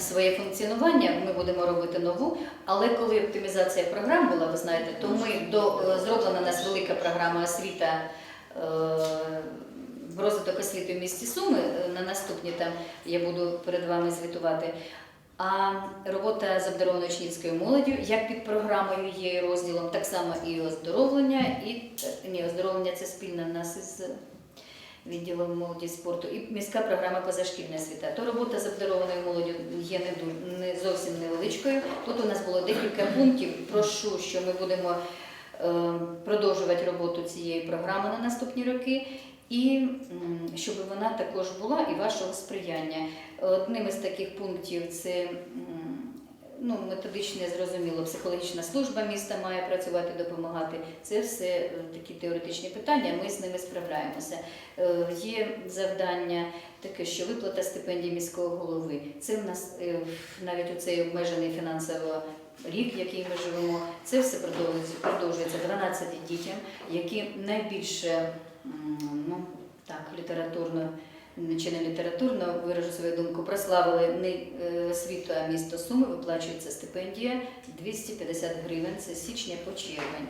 Своє функціонування ми будемо робити нову, але коли оптимізація програм була, ви знаєте, то ми до е, зроблена нас велика програма освіта е, розвиток освіти в місті Суми. Е, На наступні там я буду перед вами звітувати. А робота з обдарованою учнівською молоддю, як під програмою є розділом, так само і оздоровлення, і ні, оздоровлення це спільно в нас із відділом молоді спорту, і міська програма позашкільна освіта. То робота з обдарованою молоддю є не, зовсім невеличкою. Тут у нас було декілька пунктів. Прошу, що ми будемо е, продовжувати роботу цієї програми на наступні роки. І щоб вона також була і вашого сприяння. Одним із таких пунктів це ну, методичне, зрозуміло, психологічна служба міста має працювати, допомагати. Це все е, такі теоретичні питання, ми з ними справляємося. Е, Є завдання таке, що виплата стипендій міського голови. Це в нас е, навіть у цей обмежений фінансово рік, який ми живемо, це все продовжується, продовжується 12 дітям, які найбільше ну, так, літературно. Чи не літературно виражу свою думку, прославили не світу, а місто Суми, виплачується стипендія 250 гривень, це січня по червень.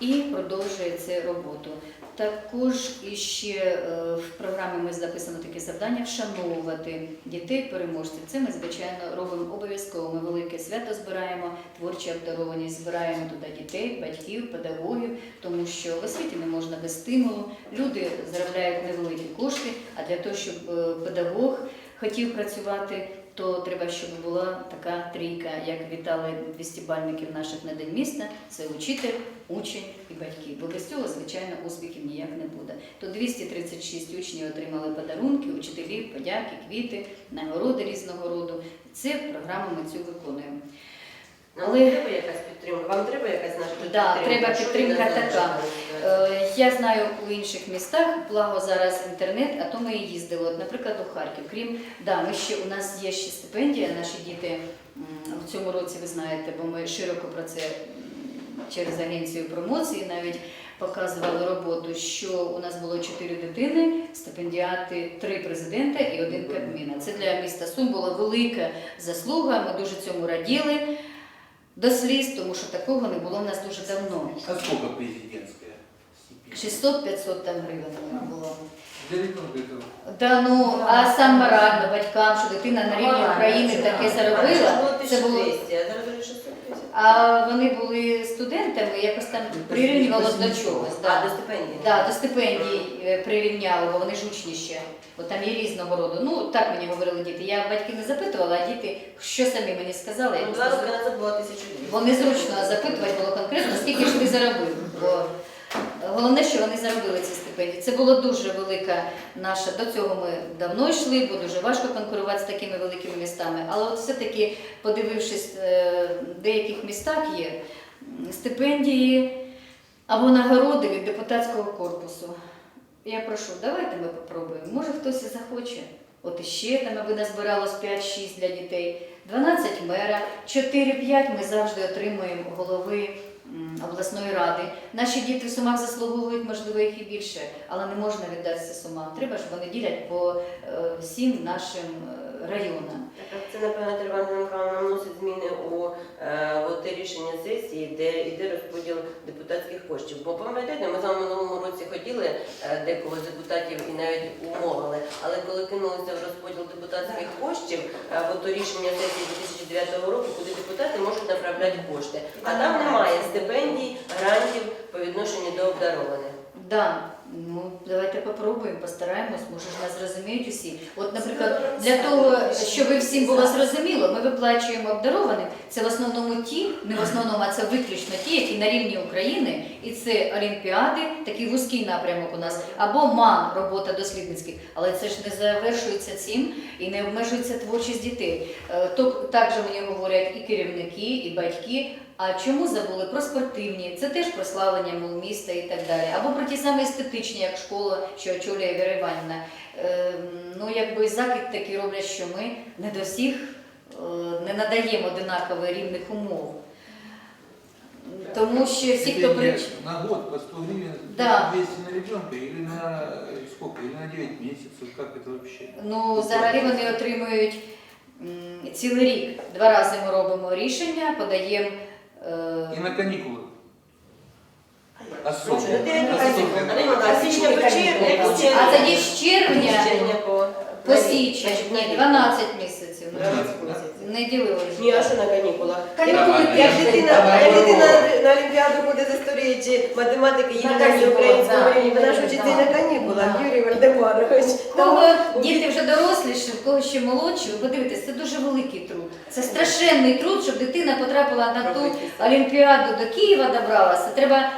І продовжується роботу. Також іще е, в програмі ми записано таке завдання вшановувати дітей переможців. Це ми, звичайно, робимо обов'язково. Ми велике свято збираємо, творчі обдарованість, збираємо туди дітей, батьків, педагогів, тому що в освіті не можна без стимулу. Люди заробляють невеликі кошти, а для того, щоб е, педагог хотів працювати, то треба, щоб була така трійка, як вітали 200-бальників наших на день міста. Це учитель, учень і батьки. Бо без цього, звичайно, успіхів ніяк не буде. То 236 учнів отримали подарунки, учителі, подяки, квіти, нагороди різного роду. Це програму ми цю виконуємо. Але- треба якась підтримка. Вам треба якась наша Да, треба Що ви підтримка така. Е, Я знаю у інших містах, благо зараз інтернет, а то ми і їздили. От, наприклад, у Харків. Крім да, ми ще у нас є ще стипендія. Наші діти м, в цьому році ви знаєте, бо ми широко про це м, через агенцію промоції навіть показували роботу, що у нас було чотири дитини, стипендіати, три президента і один Кабміна. Це для міста Сум була велика заслуга. Ми дуже цьому раділи до сліз, тому що такого не було в нас дуже давно. А сколько президентская стипендия? 600-500 там гривень було. Для ребенка это Да ну, а сам морально батькам, що дитина на рівні України таке заробила, це було. а зараз вже 650. А вони були студентами, якось там прирівнювалося до чогось. А, до стипендії. Да, до стипендій е, прирівняли, бо вони ж учні ще. Бо там є різного роду. Ну, так мені говорили діти. Я батьків не запитувала, а діти, що самі мені сказали, Ну, Два роки назад було 1200. Бо незручно запитувати було конкретно, скільки ж ти заробив. Бо головне, що вони заробили ці стипендії. Це була дуже велика наша. До цього ми давно йшли, бо дуже важко конкурувати з такими великими містами. Але от все-таки, подивившись, е, в деяких містах є стипендії або нагороди від депутатського корпусу. Я прошу, давайте ми попробуємо. Може хтось і захоче. От іще там, аби назбиралось 5-6 для дітей, 12 мера, 4-5 ми завжди отримуємо голови обласної ради. Наші діти в Сумах заслуговують, можливо, їх і більше, але не можна віддатися Сумам. Треба, щоб вони ділять по е, всім нашим е, районам. Так, а це, напевно, Терван Михайловна вносить зміни у е, те рішення сесії, де йде розподіл депутатських коштів. Бо пам'ятаєте, ми з минулому році хотіли е, декого з депутатів і навіть умовили, але коли кинулися в розподіл депутатських коштів, е, от то рішення сесії 2009 року, куди депутати можуть направляти кошти. А там немає стипендій, грантів по відношенню до обдарованих. Да, ну давайте попробуємо, постараємось, може ж нас зрозуміють усі. От, наприклад, для того, щоб всім було зрозуміло, ми виплачуємо обдарованим. Це в основному ті, не в основному, а це виключно ті, які на рівні України, і це олімпіади, такий вузький напрямок у нас, або МАН, робота дослідницьких. Але це ж не завершується цим і не обмежується творчість дітей. Е, То також мені говорять і керівники, і батьки. А чому забули про спортивні? Це теж прославлення міста і так далі. Або про ті самі естетичні, як школа, що очолює Віра Іванівна. Е, ну, якби закид такий роблять, що ми не до всіх е, не надаємо одинаково рівних умов. Тому що всі, хто Это при... не на год по 100 гривен, Да. 200 на ребенка или на э, сколько? Или на 9 месяцев? Как это вообще? Ну, взагалі вони отримують м, цілий рік. Два рази ми робимо рішення, подаємо. е, И на каникулы. А не надо, січня по червня, А тоді з червня по... січень, ні, 12 місяців. ну, 12 місяців. Не ділили. Ні, а що на канікулах? Канікули Як- дитина, як дитина на Олімпіаду ходить з історії чи математики, їде На канікулах, да. рівні, вона ж вчиться на канікулах, Юрій Вальдемарович. Кого діти вже доросліші, в кого ще молодші, ви подивитесь, це дуже великий труд. Це страшенний труд, щоб дитина потрапила на ту Олімпіаду до Києва добралася. Треба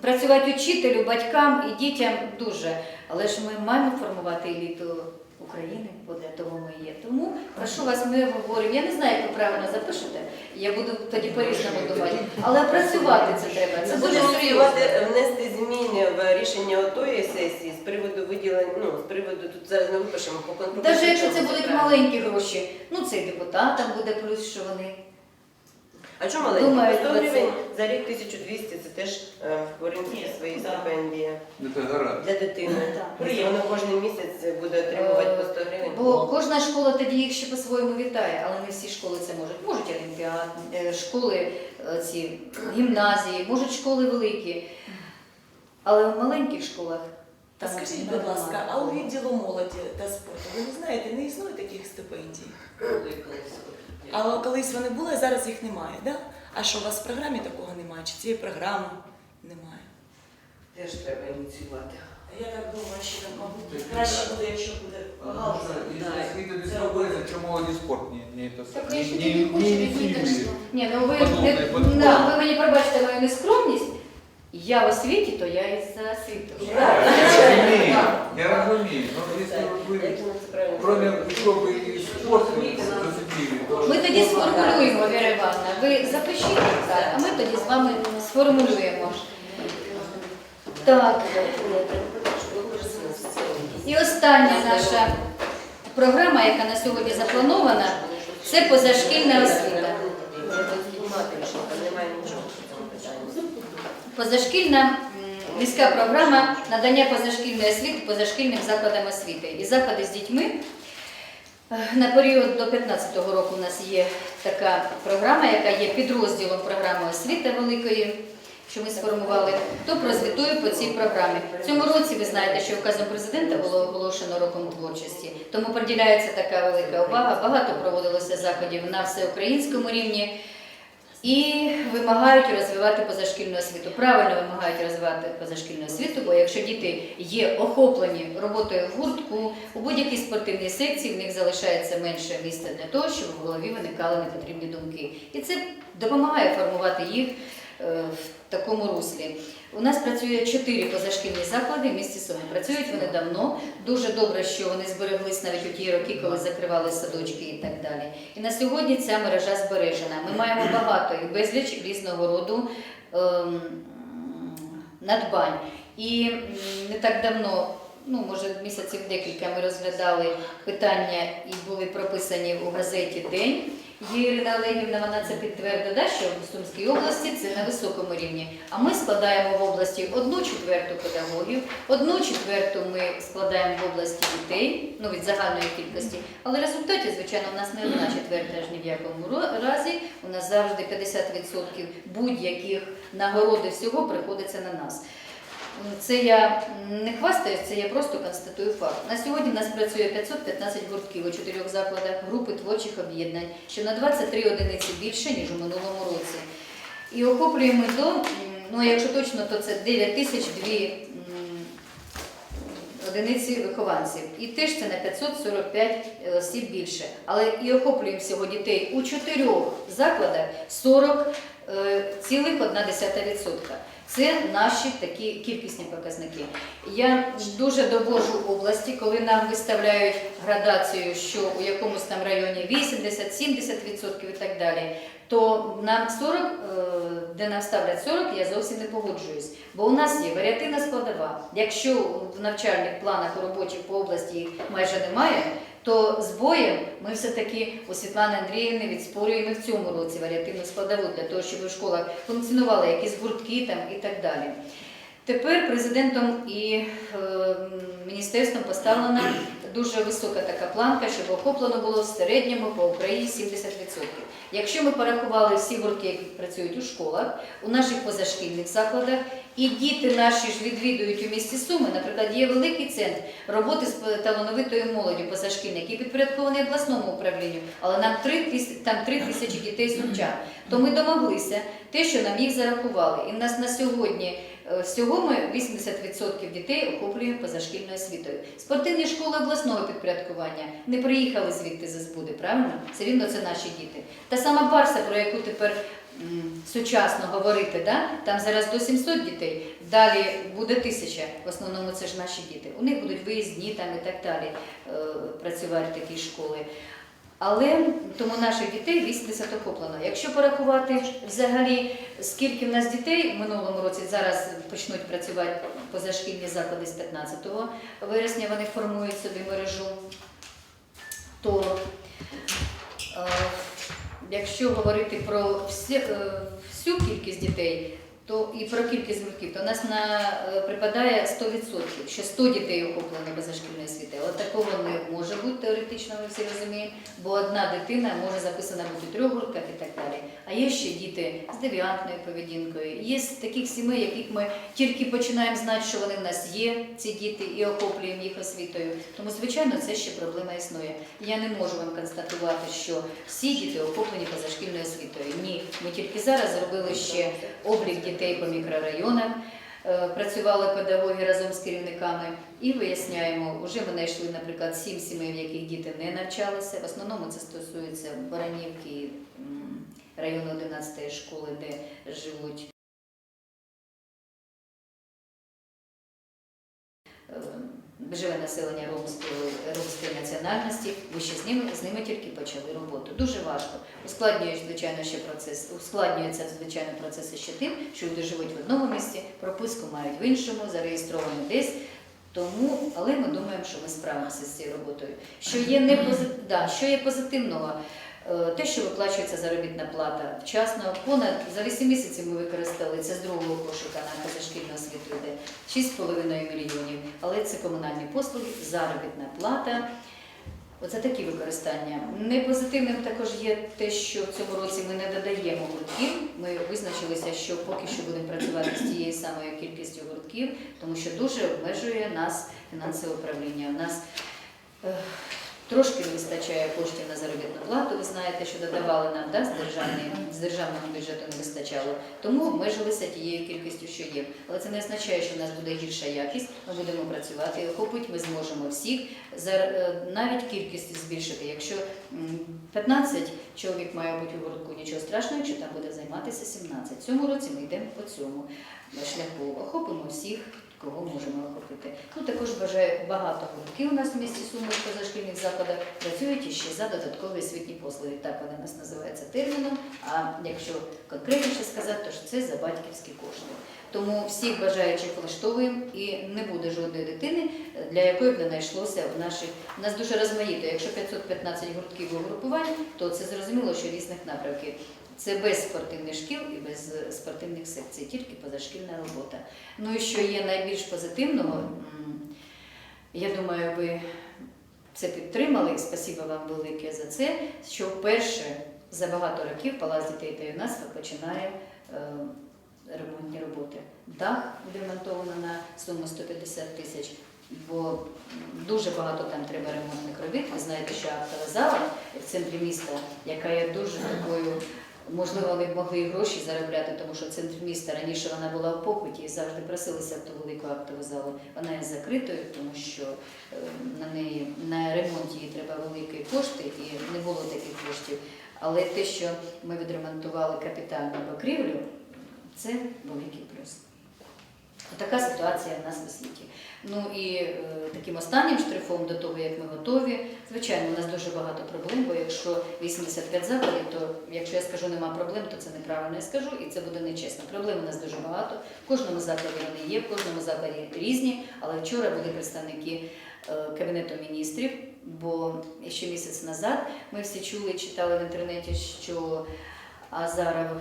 працювати учителю, батькам і дітям дуже. Але ж ми маємо формувати еліту України, бо для того ми є. Тому прошу вас, ми обговорюємо. Я не знаю, як ви правильно запишете. Я буду тоді по-різному думати. Але працювати це треба. Це дуже буде серйозно. внести зміни в рішення отої сесії з приводу виділення, ну, з приводу, тут зараз ми випишемо по конкурсу. Навіть якщо це будуть маленькі гроші, ну це і депутатам буде плюс, що вони. А чому маленькі? Думаю, 100 про це. гривень за рік 1200, це теж е, в Коринфі Ні, свої да. стипендії гора. для дитини. Так. Вона кожен місяць буде отримувати по 100 гривень. Бо кожна школа тоді їх ще по-своєму вітає, але не всі школи це можуть. Можуть олімпіад, е, школи е, ці гімназії, можуть школи великі. Але в маленьких школах Та там скажіть, нема. будь ласка, а у відділу молоді та спорту, ви не знаєте, не існує таких стипендій? Але колись вони були, а зараз їх немає, да? А що у вас в програмі такого немає? Чи цієї програми немає? Теж треба ініціювати. Я так думаю, що мабуть краще буде, якщо буде галузь. Если какие-то беспокоятся, что молодежь спорт не, не это Так не, я ще не, тоді хочу не відмітити, инициирует. що... Ні, ну ви, Подобне, не, подобне. да, ви мені пробачте мою нескромність. Я в освіті, то я із за освіту. Я разумею, я разумею, но если вы Як воно це правильно? кроме учебы и спорта зацепили, то... ми тоді сформулюємо, Віра Івановна. Ви запишіть так, а ми тоді з вами сформулюємо. Так, і остання наша програма, яка на сьогодні запланована, це позашкільна освіта. Позашкільна міська програма надання позашкільної освіти позашкільним закладам освіти. І заходи з дітьми. На період до 2015 року у нас є така програма, яка є підрозділом програми освіти великої, що ми сформували. то прозвітую по цій програмі? В цьому році ви знаєте, що указом президента було оголошено роком творчості. Тому приділяється така велика увага. Багато проводилося заходів на всеукраїнському рівні. І вимагають розвивати позашкільну освіту. Правильно вимагають розвивати позашкільну освіту, бо якщо діти є охоплені роботою в гуртку, у будь-якій спортивній секції в них залишається менше місця для того, щоб в голові виникали непотрібні думки. І це допомагає формувати їх е, в такому руслі. У нас працює чотири позашкільні заклади в місті Суми. Працюють вони давно. Дуже добре, що вони збереглись навіть у ті роки, коли закривали садочки і так далі. І на сьогодні ця мережа збережена. Ми маємо багато і безліч різного роду ем, надбань. І не так давно, ну може місяців декілька, ми розглядали питання і були прописані у газеті День. Ірина Олегівна, вона це підтвердила, що в Сумській області це на високому рівні. А ми складаємо в області одну четверту педагогів, одну четверту ми складаємо в області дітей, ну від загальної кількості. Але в результаті, звичайно, у нас не одна четверта ж ні в якому разі. У нас завжди 50% будь-яких нагород і всього приходиться на нас. Це я не хвастаюсь, це я просто констатую факт. На сьогодні в нас працює 515 гуртків у чотирьох закладах групи творчих об'єднань, що на 23 одиниці більше, ніж у минулому році. І охоплюємо до, ну якщо точно, то це 9 тисяч дві м, одиниці вихованців. І теж це на 545 осіб більше. Але і охоплюємо всього дітей у чотирьох закладах 40,1%. Це наші такі кількісні показники. Я дуже довожу області, коли нам виставляють градацію, що у якомусь там районі 80-70% і так далі. То нам 40, е, де нам ставлять 40, я зовсім не погоджуюсь. Бо у нас є варіативна складова. Якщо в навчальних планах у робочих по області їх майже немає, то з боєм ми все-таки у Світлани Андріївни відспорюємо в цьому році варіативну складову для того, щоб у школах функціонували якісь гуртки там і так далі. Тепер президентом і е, міністерством поставлена дуже висока така планка, щоб охоплено було в середньому по Україні 70%. Якщо ми порахували всі гуртки, які працюють у школах, у наших позашкільних закладах, і діти наші ж відвідують у місті Суми, наприклад, є великий центр роботи з талановитою молоддю позашкільних, який підпорядкований обласному управлінню, але нам 3 тисячі, там 3 тисячі дітей сумчан. То ми домоглися те, що нам їх зарахували. І в нас на сьогодні всього ми 80% дітей охоплюємо позашкільною освітою. Спортивні школи обласного підпорядкування не приїхали звідти за збуди, правильно? Все рівно це наші діти. Та сама Барса, про яку тепер м, сучасно говорити, да? там зараз до 700 дітей, далі буде тисяча. В основному це ж наші діти. У них будуть виїзні там і так далі е, працювати такі школи. Але тому наших дітей 80 охоплено. Якщо порахувати взагалі, скільки в нас дітей в минулому році зараз почнуть працювати позашкільні заклади з 15 вересня, вони формують собі мережу, то е, якщо говорити про всі, е, всю кількість дітей, то і про кількість гуртків, то у нас на е, припадає 100%, що 100 дітей охоплено позашкільної освіти. Але такого не може бути теоретично, ми всі розуміємо, бо одна дитина може записана бути у трьох гуртках і так далі. А є ще діти з девіантною поведінкою. Є таких сімей, яких ми тільки починаємо знати, що вони в нас є, ці діти, і охоплюємо їх освітою. Тому, звичайно, це ще проблема існує. Я не можу вам констатувати, що всі діти охоплені позашкільною освітою. Ні, ми тільки зараз зробили ще облік дітей по мікрорайонах. Е, Працювали педагоги разом з керівниками і виясняємо, вже ми знайшли, наприклад, сім сімей, в яких діти не навчалися. В основному це стосується Баранівки, району 11 школи, де живуть живе населення ромської, ромської національності, ви ще з ними, з ними тільки почали роботу. Дуже важко. Ускладнює, звичайно, ще процес, ускладнюється, звичайно, процеси ще тим, що люди живуть в одному місці, прописку мають в іншому, зареєстровані десь. Тому, але ми думаємо, що ми справимося з цією роботою. Що є не пози... да, що є позитивного, те, що виплачується заробітна плата вчасно, понад за 8 місяців ми використали це з другого кошика на позашкільну освіту йде 6,5 мільйонів. Але це комунальні послуги, заробітна плата. Оце такі використання. Непозитивним також є те, що в цьому році ми не додаємо гуртків. Ми визначилися, що поки що будемо працювати з тією самою кількістю гуртків, тому що дуже обмежує нас фінансове управління. У нас е, трошки не вистачає коштів на заробітну плату. Ви знаєте, що додавали нам да, з, з державного бюджету не вистачало. Тому обмежилися тією кількістю, що є. Але це не означає, що в нас буде гірша якість. Ми будемо працювати. І ми зможемо всіх е, навіть кількість збільшити. Якщо м, 15 чоловік має бути у гуртку, нічого страшного, якщо там буде займатися 17. В цьому році ми йдемо по цьому шляху. Охопимо всіх. Кого можемо охопити. Ну також бажаю багато гуртків у нас в місті Суми в позашкільних закладах працюють іще за додаткові освітні послуги. Так вони нас називаються терміном. А якщо конкретніше сказати, то ж це за батьківські кошти. Тому всіх бажаючих влаштовуємо і не буде жодної дитини, для якої б не знайшлося в наших. У нас дуже розмаїто. Якщо 515 гуртків угрупувань, то це зрозуміло, що різних напрямків. Це без спортивних шкіл і без е, спортивних секцій, тільки позашкільна робота. Ну і що є найбільш позитивного, я думаю, ви це підтримали. Спасибо вам велике за це. Що вперше за багато років Палац дітей та юнацтва починає е, ремонтні роботи. Дах відремонтовано на суму 150 тисяч. Бо дуже багато там треба ремонтних робіт. Ви знаєте, що актова зала в центрі міста, яка є дуже такою Можливо, вони могли і гроші заробляти, тому що центр міста раніше вона була в попиті і завжди просилися в ту велику актову залу. Вона є закритою, тому що е, на неї на ремонт її треба великі кошти, і не було таких коштів. Але те, що ми відремонтували капітальну покрівлю, це великий плюс. Така ситуація в нас в освіті. Ну і е, таким останнім штрихом до того, як ми готові, звичайно, у нас дуже багато проблем, бо якщо 85 закладів, то якщо я скажу нема проблем, то це неправильно я скажу, і це буде нечесно. Проблем у нас дуже багато. В кожному закладі вони є, в кожному закладі різні, але вчора були представники е, Кабінету міністрів, бо ще місяць назад ми всі чули читали в інтернеті, що Азаров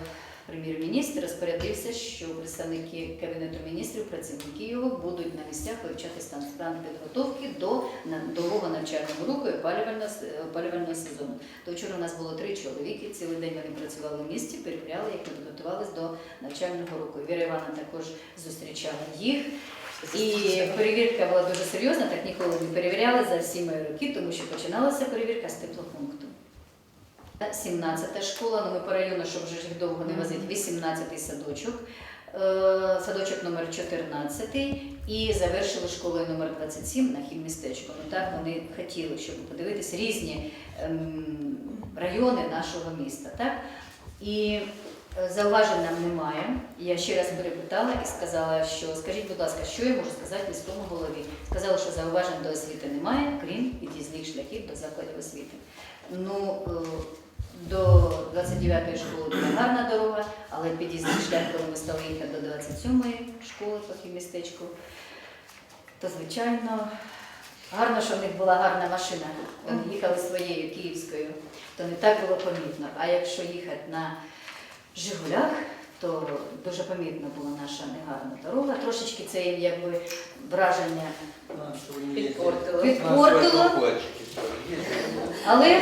прем'єр-міністр розпорядився, що представники Кабінету міністрів, працівники його будуть на місцях вивчати стан підготовки до нового навчального року і опалювального, опалювального сезону. То вчора у нас було три чоловіки, цілий день вони працювали в місті, перевіряли, як ми підготувалися до навчального року. Віра Івановна також зустрічала їх. І перевірка була дуже серйозна, так ніколи не перевіряли за всі мої роки, тому що починалася перевірка з теплопункту. 17 школа, ну ми по району, щоб вже їх довго не возити, 18 садочок, е, садочок номер 14 і завершили школою номер 27 на хіммістечку. Ну так вони хотіли, щоб подивитися різні ем, райони нашого міста. Так? І е, зауважень нам немає. Я ще раз перепитала і сказала, що скажіть, будь ласка, що я можу сказати міському голові? Сказала, що зауважень до освіти немає, крім під'їзних шляхів до закладів освіти. Ну, е, до 29-ї школи була гарна дорога, але під'їзний шлях, коли ми стали їхати до 27-ї школи по містечку, то звичайно гарно, що в них була гарна машина. Вони їхали своєю київською, то не так було помітно. А якщо їхати на Жигулях, то дуже помітно була наша негарна дорога. Трошечки це їм якби враження Надо, чтобы они Підпортило. ездили. Надо, чтобы Підпортило. эвакуатчики стали ездить. Але